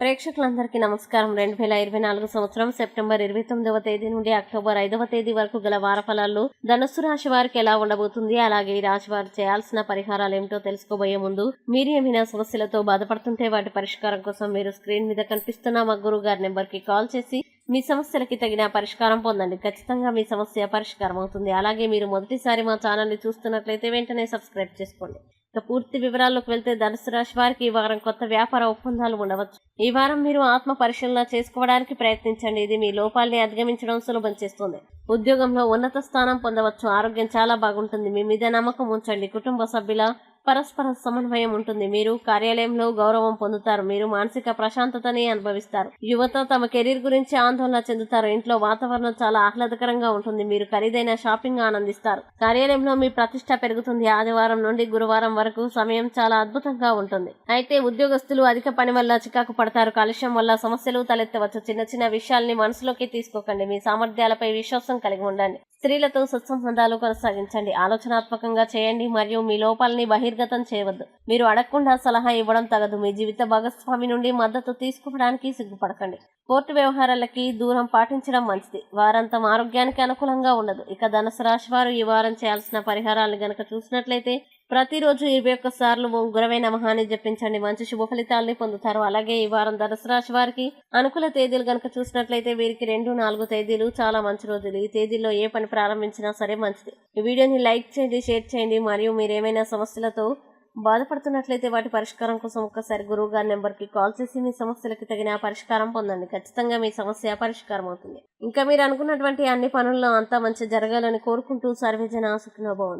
ప్రేక్షకులందరికీ నమస్కారం. రెండు వేల ఇరవై నాలుగు సంవత్సరం సెప్టెంబర్ ఇరవై తొమ్మిదవ తేదీ నుండి అక్టోబర్ ఐదవ తేదీ వరకు గల వార ఫలాల్లో ధనుస్సు రాశి వారికి ఎలా ఉండబోతుంది అలాగే ఈ రాశి వారు చేయాల్సిన పరిహారాలు ఏమిటో తెలుసుకోబోయే ముందు మీరు ఏమైనా సమస్యలతో బాధపడుతుంటే వాటి పరిష్కారం కోసం మీరు స్క్రీన్ మీద కనిపిస్తున్న మా గురువు గారి నెంబర్కి కాల్ చేసి మీ సమస్యలకి తగిన పరిష్కారం పొందండి. ఖచ్చితంగా మీ సమస్య పరిష్కారం అవుతుంది అలాగే మీరు మొదటిసారి మా ఛానల్ని చూస్తున్నట్లయితే వెంటనే సబ్స్క్రైబ్ చేసుకోండి. ఇక పూర్తి వివరాల్లోకి వెళ్తే ధనుసు రాశి వారికి ఈ వారం కొత్త వ్యాపార ఒప్పందాలు ఉండవచ్చు. ఈ వారం మీరు ఆత్మ పరిశీలన చేసుకోవడానికి ప్రయత్నించండి. ఇది మీ లోపాల్ని అధిగమించడం సులభం చేస్తుంది. ఉద్యోగంలో ఉన్నత స్థానం పొందవచ్చు. ఆరోగ్యం చాలా బాగుంటుంది. మీ మీద నమ్మకం ఉంచండి. కుటుంబ సభ్యుల పరస్పర సమన్వయం ఉంటుంది. మీరు కార్యాలయంలో గౌరవం పొందుతారు. మీరు మానసిక ప్రశాంతతని అనుభవిస్తారు. యువత తమ కెరీర్ గురించి ఆందోళన చెందుతారు. ఇంట్లో వాతావరణం చాలా ఆహ్లాదకరంగా ఉంటుంది. మీరు ఖరీదైన షాపింగ్ ఆనందిస్తారు. కార్యాలయంలో మీ ప్రతిష్ట పెరుగుతుంది. ఆదివారం నుండి గురువారం వరకు సమయం చాలా అద్భుతంగా ఉంటుంది. అయితే ఉద్యోగస్తులు అధిక పని వల్ల చికాకు పడతారు. కాలుష్యం వల్ల సమస్యలు తలెత్తవచ్చు. చిన్న చిన్న విషయాల్ని మనసులోకి తీసుకోకండి. మీ సామర్థ్యాలపై విశ్వాసం కలిగి ఉండండి. స్త్రీలతో సత్సంబంధాలు కొనసాగించండి. ఆలోచనాత్మకంగా చేయండి. మరియు మీ లోపాలని బహిర్గతం చేయవద్దు. మీరు అడగకుండా సలహా ఇవ్వడం తగదు. మీ జీవిత భాగస్వామి నుండి మద్దతు తీసుకోవడానికి సిగ్గుపడకండి. కోర్టు వ్యవహారాలకి దూరం పాటించడం మంచిది. వారంతం ఆరోగ్యానికి అనుకూలంగా ఉండదు. ఇక ధనుసు రాశి వారు ఈ వారం చేయాల్సిన పరిహారాలను గనక చూసినట్లయితే ప్రతిరోజు ఇరవై ఒక్క సార్లు ఓం గురవై నమహాన్ని జపించండి. మంచి శుభ ఫలితాలని పొందుతారు. అలాగే ఈ వారం ధనుసు రాశి వారికి అనుకూల తేదీలు గనక చూసినట్లయితే వీరికి రెండు నాలుగు తేదీలు చాలా మంచి రోజులు. ఈ తేదీల్లో ఏ పని ప్రారంభించినా సరే మంచిది. ఈ వీడియోని లైక్ చేయండి షేర్ చేయండి. మరియు మీరు ఏమైనా సమస్యలతో బాధపడుతున్నట్లయితే వాటి పరిష్కారం కోసం ఒక్కసారి గురువు గారి నెంబర్కి కాల్ చేసి మీ సమస్యలకు తగిన పరిష్కారం పొందండి. ఖచ్చితంగా మీ సమస్య పరిష్కారం అవుతుంది. ఇంకా మీరు అనుకున్నటువంటి అన్ని పనుల్లో అంతా మంచి జరగాలని కోరుకుంటూ సర్వేజన సుఖినోభవం